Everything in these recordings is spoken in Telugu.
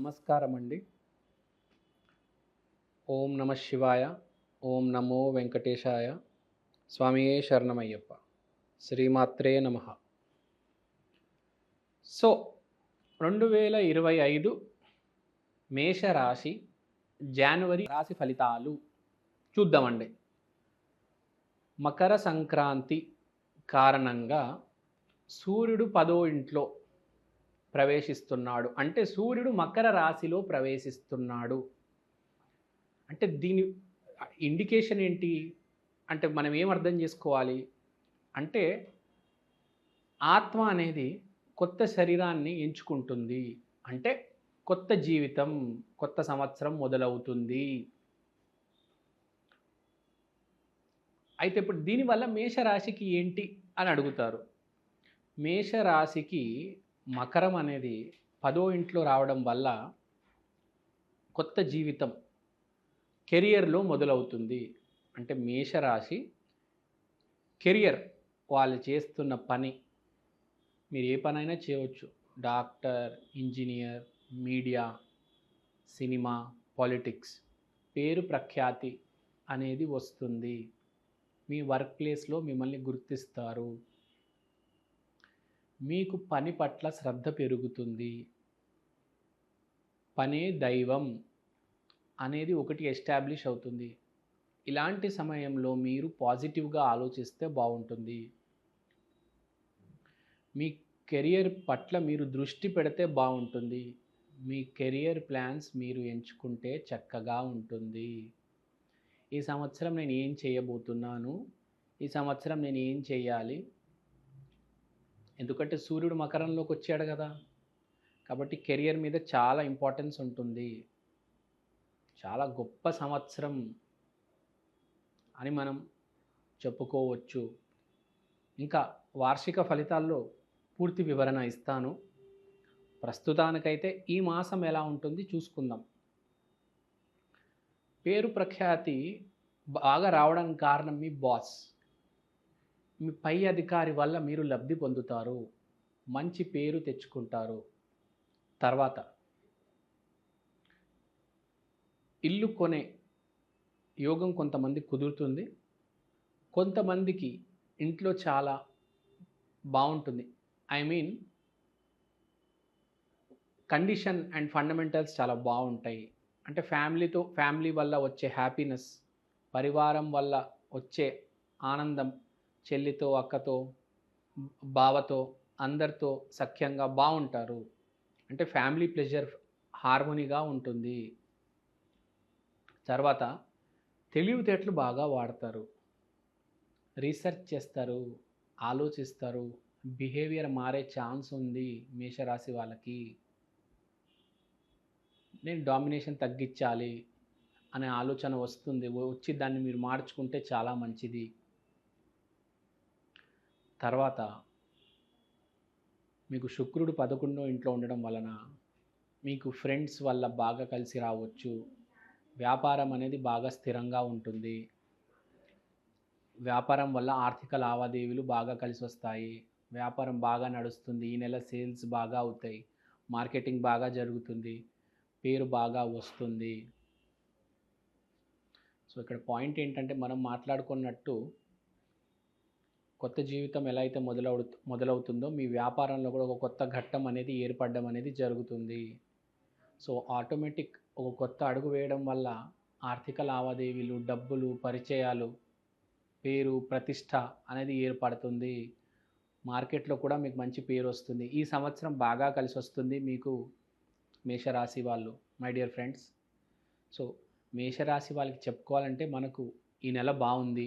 నమస్కారం అండి ఓం నమ శివాయ ఓం నమో వెంకటేశాయ స్వామియే శరణమయ్యప్ప శ్రీమాత్రే నమ. సో రెండు వేల ఇరవై ఐదు మేషరాశి జనవరి రాశి ఫలితాలు చూద్దామండి. మకర సంక్రాంతి కారణంగా సూర్యుడు పదో ఇంట్లో ప్రవేశిస్తున్నాడు. అంటే సూర్యుడు మకర రాశిలో ప్రవేశిస్తున్నాడు. అంటే దీని ఇండికేషన్ ఏంటి? అంటే మనం ఏం అర్థం చేసుకోవాలి? అంటే ఆత్మ అనేది కొత్త శరీరాన్ని ఎంచుకుంటుంది. అంటే కొత్త జీవితం కొత్త సంవత్సరం మొదలవుతుంది. అయితే ఇప్పుడు దీనివల్ల మేషరాశికి ఏంటి అని అడుగుతారు. మేషరాశికి మకరం అనేది పదో ఇంట్లో రావడం వల్ల కొత్త జీవితం కెరియర్లో మొదలవుతుంది. అంటే మేషరాశి కెరియర్ వాళ్ళు చేస్తున్న పని మీరు ఏ పనైనా చేయవచ్చు. Doctor engineer media cinema politics పేరు ప్రఖ్యాతి అనేది వస్తుంది. మీ వర్క్ ప్లేస్లో మిమ్మల్ని గుర్తిస్తారు. మీకు పని పట్ల శ్రద్ధ పెరుగుతుంది. పనే దైవం అనేది ఒకటి ఎస్టాబ్లిష్ అవుతుంది. ఇలాంటి సమయంలో మీరు పాజిటివ్గా ఆలోచిస్తే బాగుంటుంది. మీ కెరియర్ పట్ల మీరు దృష్టి పెడితే బాగుంటుంది. మీ కెరియర్ ప్లాన్స్ మీరు ఎంచుకుంటే చక్కగా ఉంటుంది. ఈ సంవత్సరం నేను ఏం చేయబోతున్నాను? ఈ సంవత్సరం నేను ఏం చేయాలి? ఎందుకంటే సూర్యుడు మకరంలోకి వచ్చాడు కదా. కాబట్టి కెరియర్ మీద చాలా ఇంపార్టెన్స్ ఉంటుంది. చాలా గొప్ప సంవత్సరం అని మనం చెప్పుకోవచ్చు. ఇంకా వార్షిక ఫలితాల్లో పూర్తి వివరణ ఇస్తాను. ప్రస్తుతానికైతే ఈ మాసం ఎలా ఉంటుంది చూసుకుందాం. పేరు ప్రఖ్యాతి బాగా రావడానికి కారణం మీ బాస్. మీ పై అధికారి వల్ల మీరు లబ్ధి పొందుతారు. మంచి పేరు తెచ్చుకుంటారు. తర్వాత ఇల్లు కొనే యోగం కొంతమంది కుదురుతుంది. కొంతమందికి ఇంట్లో చాలా బాగుంటుంది. I mean condition and fundamentals చాలా బాగుంటాయి. అంటే ఫ్యామిలీతో ఫ్యామిలీ వల్ల వచ్చే హ్యాపీనెస్ పరివారం వల్ల వచ్చే ఆనందం చెల్లితో అక్కతో బావతో అందరితో సఖ్యంగా బాగుంటారు అంటే ఫ్యామిలీ ప్లెజర్ హార్మోనీగా ఉంటుంది. తర్వాత తెలివితేటలు బాగా వాడతారు. రీసెర్చ్ చేస్తారు ఆలోచిస్తారు. బిహేవియర్ మారే ఛాన్స్ ఉంది మేషరాశి వాళ్ళకి. నేను డామినేషన్ తగ్గించాలి అనే ఆలోచన వస్తుంది. వచ్చి దాన్ని మీరు మార్చుకుంటే చాలా మంచిది. తర్వాత మీకు శుక్రుడు పదకొండో ఇంట్లో ఉండడం వలన మీకు ఫ్రెండ్స్ వల్ల బాగా కలిసి రావచ్చు. వ్యాపారం అనేది బాగా స్థిరంగా ఉంటుంది. వ్యాపారం వల్ల ఆర్థిక లావాదేవీలు బాగా కలిసి వస్తాయి. వ్యాపారం బాగా నడుస్తుంది. ఈ నెల సేల్స్ బాగా అవుతాయి. మార్కెటింగ్ బాగా జరుగుతుంది. పేరు బాగా వస్తుంది. సో ఇక్కడ పాయింట్ ఏంటంటే మనం మాట్లాడుకున్నట్టు కొత్త జీవితం ఎలా అయితే మొదలవు మొదలవుతుందో మీ వ్యాపారంలో కూడా ఒక కొత్త ఘట్టం అనేది ఏర్పడడం అనేది జరుగుతుంది. సో ఆటోమేటిక్ ఒక కొత్త అడుగు వేయడం వల్ల ఆర్థిక లావాదేవీలు డబ్బులు పరిచయాలు పేరు ప్రతిష్ట అనేది ఏర్పడుతుంది. మార్కెట్లో కూడా మీకు మంచి పేరు వస్తుంది. ఈ సంవత్సరం బాగా కలిసి వస్తుంది మీకు మేషరాశి వాళ్ళు మై డియర్ ఫ్రెండ్స్. సో మేషరాశి వాళ్ళకి చెప్పుకోవాలంటే మనకు ఈ నెల బాగుంది.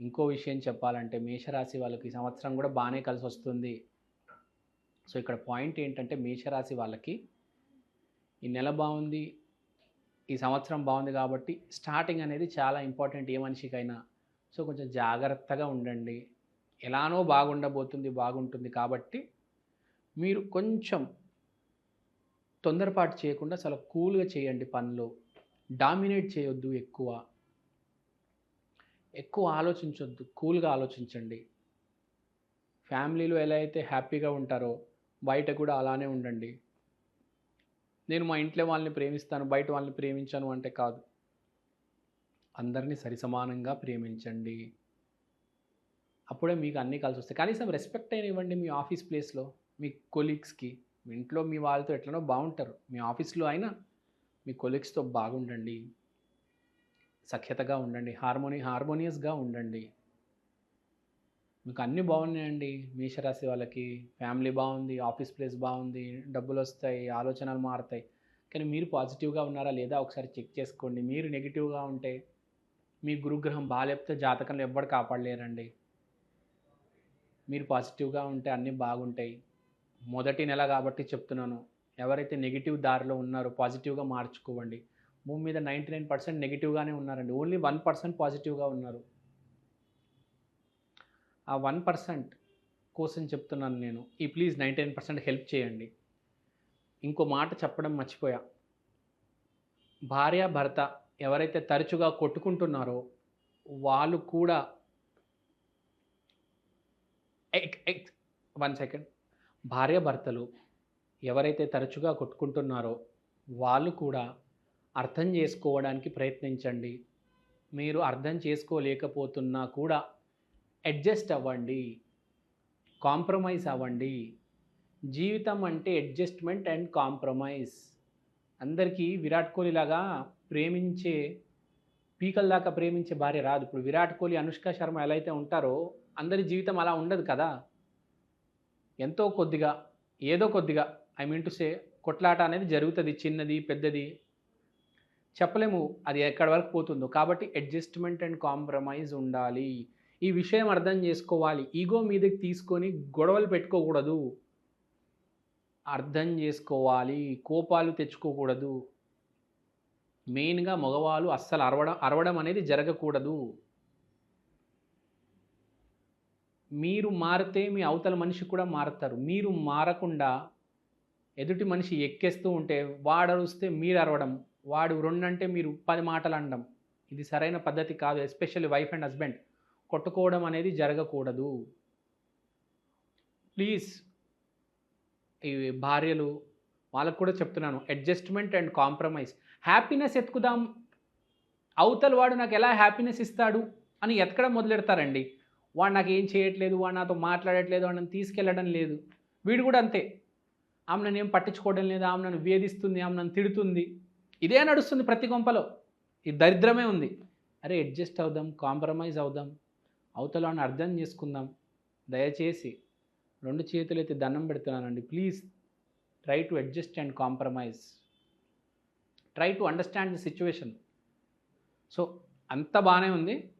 ఇంకో విషయం చెప్పాలంటే మేషరాశి వాళ్ళకి ఈ సంవత్సరం కూడా బాగానే కలిసి వస్తుంది. సో ఇక్కడ పాయింట్ ఏంటంటే మేషరాశి వాళ్ళకి ఈ నెల బాగుంది ఈ సంవత్సరం బాగుంది కాబట్టి స్టార్టింగ్ అనేది చాలా ఇంపార్టెంట్ ఏ మనిషికైనా. సో కొంచెం జాగ్రత్తగా ఉండండి. ఎలానో బాగుండబోతుంది బాగుంటుంది కాబట్టి మీరు కొంచెం తొందరపాటు చేయకుండా చాలా కూల్గా చేయండి పనులు. డామినేట్ చేయొద్దు ఎక్కువ. ఎక్కువ ఆలోచించొద్దు కూల్గా ఆలోచించండి. ఫ్యామిలీలో ఎలా అయితే హ్యాపీగా ఉంటారో బయట కూడా అలానే ఉండండి. నేను మా ఇంట్లో వాళ్ళని ప్రేమిస్తాను బయట వాళ్ళని ప్రేమించాను అంటే కాదు. అందరినీ సరిసమానంగా ప్రేమించండి. అప్పుడే మీకు అన్నీ కలిసి వస్తాయి. కనీసం రెస్పెక్ట్ అయిన ఇవ్వండి మీ ఆఫీస్ ప్లేస్లో మీ కొలీగ్స్కి. మీ ఇంట్లో మీ వాళ్ళతో ఎట్లనో బాగుంటారు. మీ ఆఫీస్లో అయినా మీ కొలీగ్స్తో బాగుండండి. సఖ్యతగా ఉండండి. హార్మోని హార్మోనియస్గా ఉండండి. మీకు అన్నీ బాగున్నాయండి. మేషరాశి వాళ్ళకి ఫ్యామిలీ బాగుంది ఆఫీస్ ప్లేస్ బాగుంది డబ్బులు వస్తాయి ఆలోచనలు మారుతాయి. కానీ మీరు పాజిటివ్గా ఉన్నారా లేదా ఒకసారి చెక్ చేసుకోండి. మీరు నెగిటివ్గా ఉంటే మీ గురుగ్రహం బాగాలేపితే జాతకంలో ఎవ్వరు కాపాడలేరండి. మీరు పాజిటివ్గా ఉంటే అన్నీ బాగుంటాయి. మొదటి నెల కాబట్టి చెప్తున్నాను. ఎవరైతే నెగిటివ్ దారిలో ఉన్నారో పాజిటివ్గా మార్చుకోవండి. భూమి మీద నైంటీ నైన్ పర్సెంట్ నెగిటివ్గానే ఉన్నారండి. ఓన్లీ వన్ పర్సెంట్ పాజిటివ్గా ఉన్నారు. ఆ వన్ పర్సెంట్ కోసం చెప్తున్నాను నేను. ఈ please ninety nine percent help చేయండి. ఇంకో మాట చెప్పడం మర్చిపోయా. భార్య భర్త ఎవరైతే తరచుగా కొట్టుకుంటున్నారో వాళ్ళు కూడా వన్ సెకండ్ భార్య భర్తలు ఎవరైతే తరచుగా కొట్టుకుంటున్నారో వాళ్ళు కూడా అర్థం చేసుకోవడానికి ప్రయత్నించండి. మీరు అర్థం చేసుకోలేకపోతున్నా కూడా అడ్జస్ట్ అవ్వండి. కాంప్రమైజ్ అవ్వండి. జీవితం అంటే అడ్జస్ట్మెంట్ అండ్ కాంప్రమైజ్. అందరికీ విరాట్ కోహ్లీ లాగా ప్రేమించే పీకల్ దాకా ప్రేమించే భార్య రాదు. ఇప్పుడు విరాట్ కోహ్లీ అనుష్క శర్మ ఎలా అయితే ఉంటారో అందరి జీవితం అలా ఉండదు కదా. ఎంతో కొద్దిగా ఏదో కొద్దిగా ఐ మీన్ టు సే కొట్లాట అనేది జరుగుతుంది. చిన్నది పెద్దది చెప్పలేము అది ఎక్కడి వరకు పోతుందో. కాబట్టి అడ్జస్ట్మెంట్ అండ్ కాంప్రమైజ్ ఉండాలి. ఈ విషయం అర్థం చేసుకోవాలి. ఈగో మీదకి తీసుకొని గొడవలు పెట్టుకోకూడదు. అర్థం చేసుకోవాలి. కోపాలు తెచ్చుకోకూడదు. మెయిన్గా మగవాళ్ళు అస్సలు అరవడం అరవడం అనేది జరగకూడదు. మీరు మారితే మీ అవతల మనిషి కూడా మారుతారు. మీరు మారకుండా ఎదుటి మనిషి ఎక్కేస్తూ ఉంటే వాడరుస్తే మీరు అరవడం. వాడు రెండంటే మీరు పది మాటలు అనడం ఇది సరైన పద్ధతి కాదు ఎస్పెషల్లీ వైఫ్ అండ్ హస్బెండ్. కొట్టుకోవడం అనేది జరగకూడదు. ప్లీజ్ ఈ భార్యలు వాళ్ళకు కూడా చెప్తున్నాను అడ్జస్ట్మెంట్ అండ్ కాంప్రమైజ్. హ్యాపీనెస్ ఎత్తుకుదాం. అవతల వాడు నాకు ఎలా హ్యాపీనెస్ ఇస్తాడు అని ఎతకడం మొదలెడతారండి. వాడు నాకు ఏం చేయట్లేదు వాడు నాతో మాట్లాడట్లేదు వాడిని తీసుకెళ్ళడం లేదు. వీడు కూడా అంతే. ఆమె నన్ను ఏం పట్టించుకోవడం లేదు ఆమె నన్ను వేధిస్తుంది ఆమె నన్ను తిడుతుంది. ఇదే నడుస్తుంది ప్రతి కొంపలో. ఈ దరిద్రమే ఉంది. అరే అడ్జస్ట్ అవుదాం కాంప్రమైజ్ అవుదాం అవతల అర్థం చేసుకుందాం. దయచేసి రెండు చేతులు అయితే దండం పెడుతున్నానండి. Please try to adjust and compromise. Try to understand the situation. So అంత బాగానే ఉంది.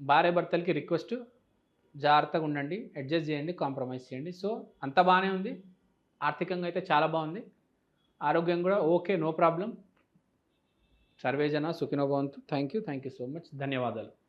భార్య భర్తలకి రిక్వెస్ట్ జాగ్రత్తగా ఉండండి అడ్జస్ట్ చేయండి కాంప్రమైజ్ చేయండి. సో అంత బాగానే ఉంది. ఆర్థికంగా అయితే చాలా బాగుంది. ఆరోగ్యం కూడా ఓకే నో ప్రాబ్లం. సర్వేజన Sukhinobhavantu thank you thank you so much. ధన్యవాదాలు.